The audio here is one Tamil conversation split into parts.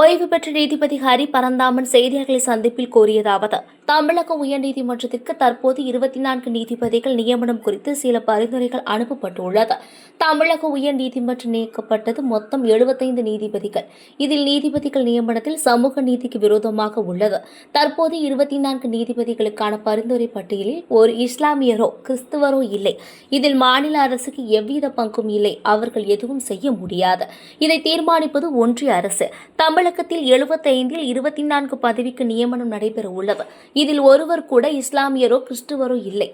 ஓய்வு பெற்ற நீதிபதி ஹரி பரந்தாமன் செய்தியாளர்களை சந்திப்பில் கூறியதாவது தமிழக உயர்நீதிமன்றத்திற்கு தற்போது இருபத்தி நான்கு நீதிபதிகள் நியமனம் குறித்து சில பரிந்துரைகள் அனுப்பப்பட்டுள்ளது. தமிழக உயர்நீதிமன்றம் நீக்கப்பட்டது மொத்தம் எழுபத்தைந்து நீதிபதிகள். இதில் நீதிபதிகள் நியமனத்தில் சமூக நீதிக்கு விரோதமாக உள்ளது. தற்போது இருபத்தி நான்கு நீதிபதிகளுக்கான பரிந்துரை பட்டியலில் ஒரு இஸ்லாமியரோ கிறிஸ்துவரோ இல்லை. இதில் மாநில அரசுக்கு எவ்வித பங்கும் இல்லை. அவர்கள் எதுவும் செய்ய முடியாது. இதை தீர்மானிப்பது ஒன்றிய அரசு. தமிழகத்தில் எழுபத்தைந்தில் இருபத்தி நான்கு பதவிக்கு நியமனம் நடைபெற உள்ளது இதில் ஒருவர் கூட இஸ்லாமியரோ கிறிஸ்துவரோ இல்லை.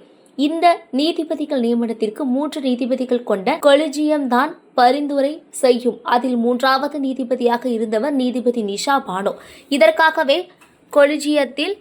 இந்த நீதிபதிகள் நியமனத்திற்கு மூன்று நீதிபதிகள் கொண்ட கொலிஜியம் தான் பரிந்துரை செய்யும். அதில் மூன்றாவது நீதிபதியாக இருந்தவர் நீதிபதி நிஷா பானோ. இதற்காகவே கொலிஜியத்தில்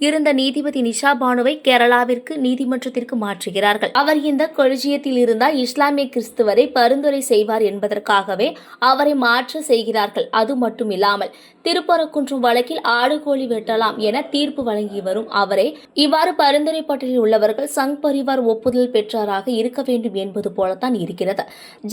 இருந்த நீதிபதி நிஷா பானுவை கேரளாவிற்கு நீதிமன்றத்திற்கு மாற்றுகிறார்கள். அவர் இந்த கொலிஜியத்தில் இருந்தால் இஸ்லாமிய கிறிஸ்துவரை பரிந்துரை செய்வார் என்பதற்காகவே அவரை மாற்ற செய்கிறார்கள். அது மட்டுமில்லாமல் திருப்பரக்குன்றம் வழக்கில் ஆடு கோழி வெட்டலாம் என தீர்ப்பு வழங்கி வரும் அவரே இவ்வாறு பரிந்துரை பட்டியலில் உள்ளவர்கள் சங் பரிவார் ஒப்புதல் பெற்றாராக இருக்க வேண்டும் என்பது போலத்தான் இருக்கிறது.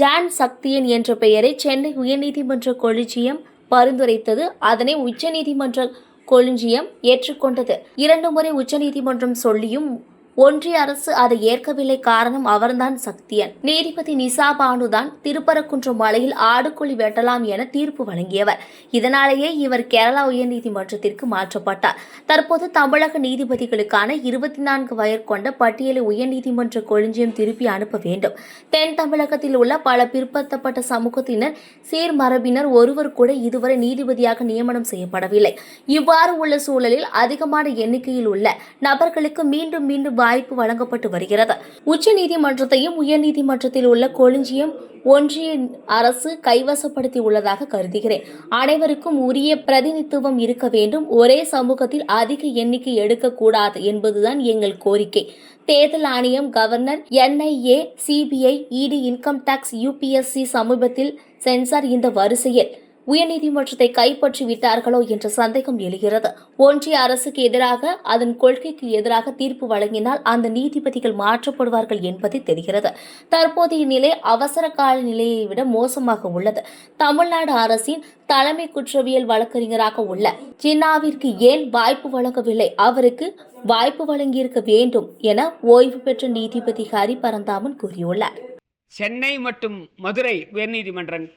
ஜான் சக்தியன் என்ற பெயரை சென்னை உயர்நீதிமன்ற கொலிஜியம் பரிந்துரைத்தது. அதனை உச்சநீதிமன்ற கொலிஞ்சியம் ஏற்றுக்கொண்டது. இரண்டு முறை உச்சநீதிமன்றம் சொல்லியும் ஒன்றிய அரசு அதை ஏற்கவில்லை காரணம் அவர்தான் சக்தியன் நீதிபதி நிசா பானுதான் திருப்பரக்குன்றம் மலையில் ஆடுக்குழி வெட்டலாம் என தீர்ப்பு வழங்கியவர். இதனாலேயே இவர் கேரளா உயர்நீதிமன்றத்திற்கு மாற்றப்பட்டார். தற்போது தமிழக நீதிபதிகளுக்கான இருபத்தி நான்கு வயர் கொண்ட பட்டியலை உயர்நீதிமன்ற கொழுஞ்சியம் திருப்பி அனுப்ப வேண்டும். தென் தமிழகத்தில் உள்ள பல பிற்படுத்தப்பட்ட சமூகத்தினர் சீர்மரபினர் ஒருவர் கூட இதுவரை நீதிபதியாக நியமனம் செய்யப்படவில்லை. இவ்வாறு உள்ள சூழலில் அதிகமான எண்ணிக்கையில் உள்ள நபர்களுக்கு மீண்டும் மீண்டும் வாய்ப்பு வழங்கப்பட்டு வருகிறது. உச்சநீதிமன்றத்தையும் உயர்நீதிமன்றத்தில் உள்ள கொலிஞ்சியம் ஒன்றிய அரசு கைவசப்படுத்தி உள்ளதாக கருதுகிறேன். அனைவருக்கும் உரிய பிரதிநிதித்துவம் இருக்க வேண்டும். ஒரே சமூகத்தில் அதிக எண்ணிக்கை எடுக்கக்கூடாது என்பதுதான் எங்கள் கோரிக்கை. தேர்தல் ஆணையம் governor NIA CBI ED income tax UPSC சமீபத்தில் சென்சார் இந்த வரிசையில் உயர்நீதிமன்றத்தை கைப்பற்றி விட்டார்களோ என்ற சந்தேகம் எழுகிறது. ஒன்றிய அரசுக்கு எதிராக அதன் கொள்கைக்கு எதிராக தீர்ப்பு வழங்கினால் அந்த நீதிபதிகள் மாற்றப்படுவார்கள் என்பது தெரிகிறது. தற்போதைய நிலை அவசர கால நிலையை விட மோசமாக உள்ளது. தமிழ்நாடு அரசின் தலைமை குற்றவியல் வழக்கறிஞராக உள்ள ஜின்னாவிற்கு ஏன் வாய்ப்பு வழங்கவில்லை? அவருக்கு வாய்ப்பு வழங்கியிருக்க வேண்டும் என ஓய்வு பெற்ற நீதிபதி ஹரி பரந்தாமன் கூறியுள்ளார். சென்னை மற்றும் மதுரை உயர்நீதிமன்றம்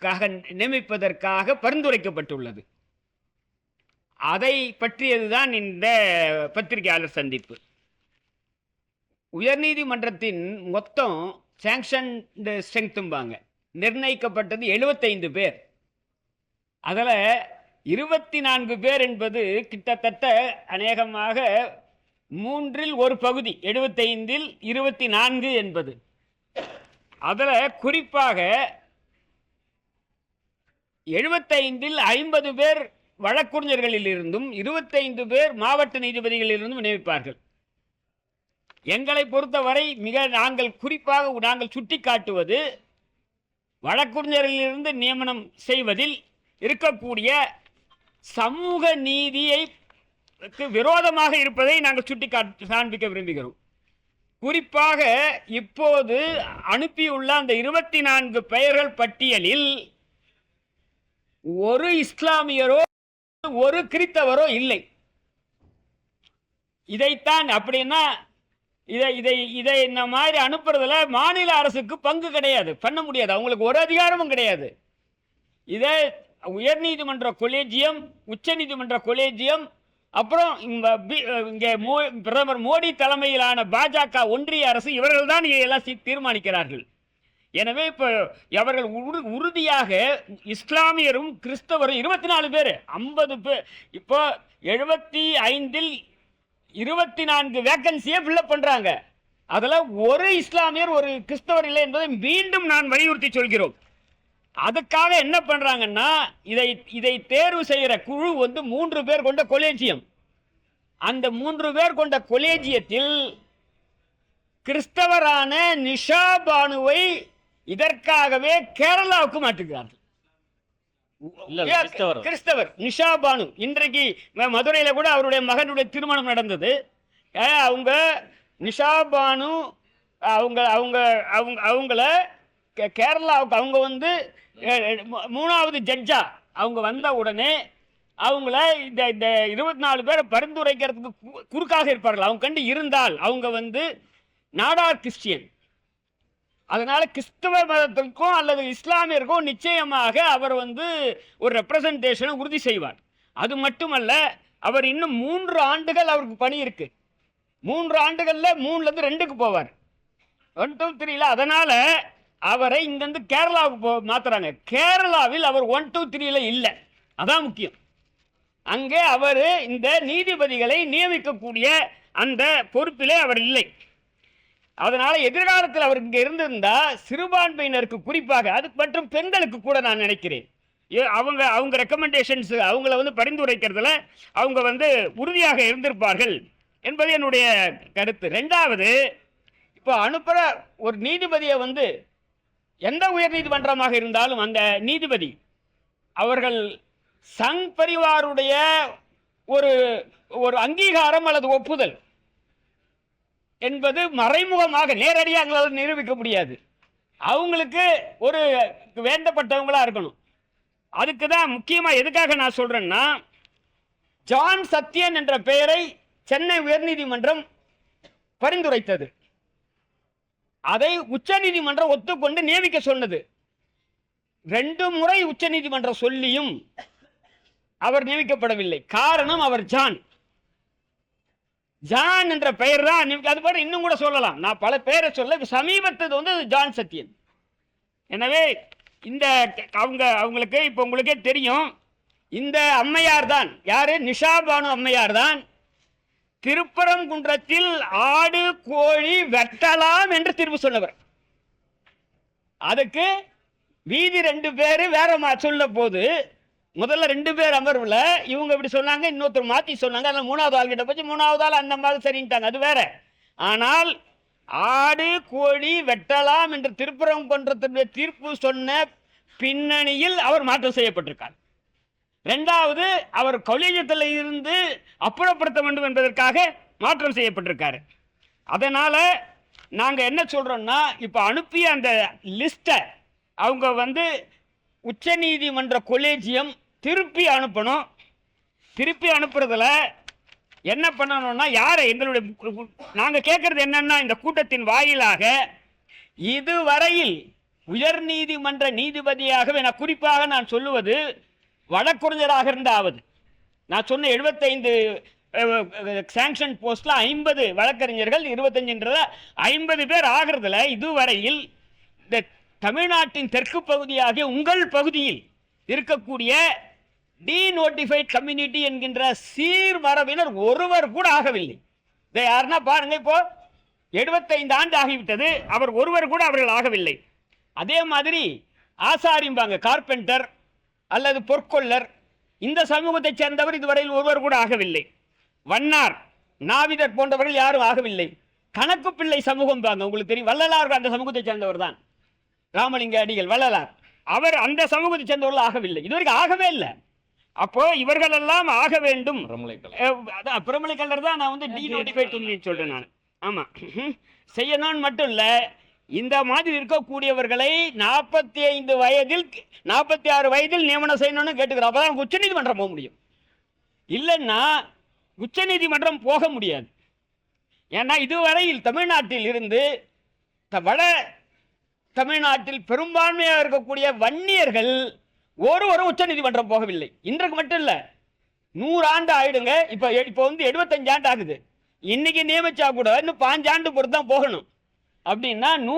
நியமிப்பதற்காக பரிந்துரைக்கப்பட்டுள்ளது. அதை பற்றியதுதான் இந்த பத்திரிகையாளர் சந்திப்பு. உயர்நீதிமன்றத்தின் மொத்தம் சேங்ஷன் ஸ்ட்ரெங்க்த்தும்பாங்க நிர்ணயிக்கப்பட்டது எழுபத்தைந்து பேர். அதில் இருபத்தி நான்கு பேர் என்பது கிட்டத்தட்ட அநேகமாக மூன்றில் ஒரு பகுதி எழுபத்தைந்தில் இருபத்தி நான்கு என்பது. அதில் குறிப்பாக எழுபத்தைந்தில் ஐம்பது பேர் வழக்குறிஞர்களிலிருந்தும் இருபத்தைந்து பேர் மாவட்ட நீதிபதிகளிலிருந்தும் நியமிப்பார்கள். எங்களை பொறுத்தவரை மிக நாங்கள் குறிப்பாக நாங்கள் சுட்டி காட்டுவது வழக்குறிஞர்களிலிருந்து நியமனம் செய்வதில் இருக்கக்கூடிய சமூக நீதியை விரோதமாக இருப்பதை நாங்கள் சுட்டி காண்பிக்க விரும்புகிறோம். குறிப்பாக இப்போது அனுப்பியுள்ள அந்த இருபத்தி நான்கு பெயர்கள் பட்டியலில் ஒரு இஸ்லாமியரோ ஒரு கிறித்தவரோ இல்லை. இதைத்தான் அப்படின்னா இதை இதை இதை இந்த மாதிரி அனுப்புறதுல மாநில அரசுக்கு பங்கு கிடையாது. பண்ண முடியாது. அவங்களுக்கு ஒரு அதிகாரமும் கிடையாது. இதை உயர்நீதிமன்ற கொலேஜியம் உச்சநீதிமன்ற கொலேஜியம் அப்புறம் இங்கே மோ பிரதமர் மோடி தலைமையிலான பாஜக ஒன்றிய அரசு இவர்கள் தான் எல்லாம் தீர்மானிக்கிறார்கள். எனவே இப்போ அவர்கள் உறு உறுதியாக இஸ்லாமியரும் கிறிஸ்தவரும் இருபத்தி நாலு பேர் ஐம்பது பேர் இப்போ எழுபத்தி ஐந்தில் இருபத்தி நான்கு வேக்கன்சியை ஃபில்லப் பண்ணுறாங்க அதில் ஒரு இஸ்லாமியர் ஒரு கிறிஸ்தவர் இல்லை என்பதை மீண்டும் நான் வலியுறுத்தி சொல்கிறோம். அதுக்காக என்ன பண்ணுறாங்கன்னா இதை இதை தேர்வு செய்கிற குழு வந்து மூன்று பேர் கொண்ட கொலேஜியம். அந்த மூன்று பேர் கொண்ட கொலேஜியத்தில் கிறிஸ்தவரான நிஷா பானுவை இதற்காகவே கேரளாவுக்கு இல்ல, கிறிஸ்தவர். நிஷா பானு. இன்றைக்கு மதுரையில கூட அவருடைய மகனுடைய திருமணம் நடந்தது. அவங்க நிஷா பானு அவங்க அவங்க அவங்க அவங்கள கேரளாவுக்கு அவங்க வந்து மூணாவது ஜட்ஜா. அவங்க வந்த உடனே அவங்கள இந்த இந்த இருபத்தி நாலு பேரை பரிந்துரைக்கிறதுக்கு குறுக்காக இருப்பார்கள். அவங்க கண்டு இருந்தால் அவங்க வந்து நாடார் கிறிஸ்டியன். அதனால கிறிஸ்தவ மதத்திற்கும் அல்லது இஸ்லாமியருக்கும் நிச்சயமாக அவர் வந்து ஒரு ரெப்ரசன்டேஷனை உறுதி செய்வார். அது மட்டுமல்ல அவர் இன்னும் மூன்று ஆண்டுகள் அவருக்கு பணி இருக்கு. மூன்று ஆண்டுகளில் மூணுலேருந்து ரெண்டுக்கு போவார். ஒன் டூ த்ரீல அதனால் அவரை இங்கேருந்து கேரளாவுக்கு போ மாத்துறாங்க. கேரளாவில் அவர் ஒன் டூ த்ரீல இல்லை. அதான் முக்கியம். அங்கே அவர் இந்த நீதிபதிகளை நியமிக்கக்கூடிய அந்த பொறுப்பிலே அவர் இல்லை. அதனால எதிர்காலத்தில் அவர் இங்கே இருந்திருந்தா சிறுபான்மையினருக்கு குறிப்பாக அது மற்றும் பெண்களுக்கு கூட நான் நினைக்கிறேன். ஏ- அவங்க அவங்க ரெக்கமெண்டேஷன்ஸ் அவங்கள வந்து பரிந்துரைக்கிறதுல அவங்க வந்து உறுதியாக இருந்திருப்பார்கள் என்பது என்னுடைய கருத்து. ரெண்டாவது இப்போ அனுப்புகிற ஒரு நீதிபதியை வந்து எந்த உயர் நீதிமன்றமாக இருந்தாலும் அந்த நீதிபதி அவர்கள் சங் பரிவாருடைய ஒரு ஒரு அங்கீகாரம் அல்லது ஒப்புதல் என்பது மறைமுகமாக நேரடியாக எங்களால் நிரூபிக்க முடியாது. அவங்களுக்கு ஒரு வேண்டப்பட்டவங்களாக இருக்கணும். அதுக்கு தான் முக்கியமாக எதுக்காக நான் சொல்கிறேன்னா ஜான் சத்யன் என்ற பெயரை சென்னை உயர்நீதிமன்றம் பரிந்துரைத்தது. அதை உச்சநீதிமன்றம் ஒத்துக்கொண்டு நியமிக்க சொன்னது. ரெண்டு முறை உச்சநீதிமன்றம் சொல்லியும் அவர் நியமிக்கப்படவில்லை. காரணம் அவர் ஜான். ஜான் என்ற பெயர் தான் நியமிக்க- அது பாரு இன்னும் கூட சொல்லலாம். நான் பல பேரை சொல்ல சமீபத்தது வந்து ஜான் சத்யன். எனவே இந்த அவங்க அவங்களுக்கு இப்போ உங்களுக்கே தெரியும். இந்த அம்மையார் தான் யார்? நிஷா பானு அம்மையார் தான் திருப்பரங்குன்றத்தில் ஆடு கோழி வெட்டலாம் என்று தீர்ப்பு சொன்னவர். அதுக்கு வீதி ரெண்டு பேர் வேற மா சொல்ல போது முதல்ல ரெண்டு பேர் அமர்வுல இவங்க இப்படி சொன்னாங்க இன்னொருத்தர் மாத்தி சொன்னாங்க அதில் மூணாவது ஆள் கிட்ட போச்சு மூணாவது ஆள் அந்த மாதிரி சரின்ட்டாங்க அது வேற. ஆனால் ஆடு கோழி வெட்டலாம் என்று திருப்பரங்குன்றத்தினுடைய தீர்ப்பு சொன்ன பின்னணியில் அவர் மாற்றம் செய்யப்பட்டிருக்கார். ரெண்டாவது அவர் கொலீஜத்தில் இருந்து அப்புறப்படுத்த வேண்டும் என்பதற்காக மாற்றம் செய்யப்பட்டிருக்காரு. அதனால் நாங்கள் என்ன சொல்கிறோம்னா இப்போ அனுப்பிய அந்த லிஸ்ட்டை அவங்க வந்து உச்சநீதிமன்ற கொலேஜியம் திருப்பி அனுப்பணும். திருப்பி அனுப்புறதுல என்ன பண்ணணும்னா யாரை எங்களுடைய நாங்கள் கேட்கறது என்னன்னா இந்த கூட்டத்தின் வாயிலாக இதுவரையில் உயர்நீதிமன்ற நீதிபதியாகவே நான் குறிப்பாக நான் சொல்லுவது வழக்குரைஞராக இருந்தாவது. நான் சொன்ன எழுபத்தைந்து சாங்ஷன் போஸ்டில் ஐம்பது வழக்கறிஞர்கள் இருபத்தஞ்சுன்றத ஐம்பது பேர் ஆகிறதுல இதுவரையில் இந்த தமிழ்நாட்டின் தெற்கு பகுதியாகிய உங்கள் பகுதியில் இருக்கக்கூடிய டீநோட்டிஃபைட் கம்யூனிட்டி என்கின்ற சீர்மரபினர் ஒருவர் கூட ஆகவில்லை. இதை யாருன்னா பாருங்க இப்போ எழுபத்தைந்து ஆண்டு ஆகிவிட்டது அவர் ஒருவர் கூட அவர்கள் ஆகவில்லை. அதே மாதிரி ஆசாரிம்பாங்க கார்பெண்டர் அல்லது பொற்கொள்ளர் இந்த சமூகத்தைச் சேர்ந்தவர் இதுவரையில் ஒருவர் கூட ஆகவில்லை. வண்ணார் நாவிதர் போன்றவர்கள் யாரும் ஆகவில்லை. கணக்கு பிள்ளை சமூகம் பாங்க உங்களுக்கு தெரியும் வள்ளலார் அந்த சமூகத்தைச் சேர்ந்தவர் தான். ராமலிங்க அடிகள் வள்ளலார். அவர் அந்த சமூகத்தைச் சேர்ந்தவர்கள் ஆகவில்லை. இதுவரைக்கும் ஆகவே இல்லை. அப்போ இவர்களெல்லாம் ஆக வேண்டும். அதான் பிரமலை கலர் தான் நான் வந்து டீநோட்டிஃபைட் சொல்றேன் நான். ஆமாம் செய்யணும்னு மட்டும் இல்லை இந்த மாதிரி இருக்கக்கூடியவர்களை நாற்பத்தி ஐந்து வயதில் நாற்பத்தி ஆறு வயதில் நியமனம் செய்யணும்னு கேட்டுக்கிறோம். அப்போ தான் உச்சநீதிமன்றம் போக முடியும். இல்லைன்னா உச்சநீதிமன்றம் போக முடியாது. ஏன்னா இதுவரையில் தமிழ்நாட்டில் இருந்து வட தமிழ்நாட்டில் பெரும்பான்மையாக இருக்கக்கூடிய வன்னியர்கள் ஒருவரும் உச்சநீதிமன்றம் போகவில்லை. இன்றைக்கு மட்டும் இல்லை. நூறு ஆண்டு ஆயிடுங்க. இப்போ இப்போ வந்து எழுபத்தஞ்சு ஆண்டு ஆகுது. இன்னைக்கு நியமிச்சா கூட இன்னும் பாஞ்சாண்டு பொறுத்து தான் போகணும். அப்படின்னா நூ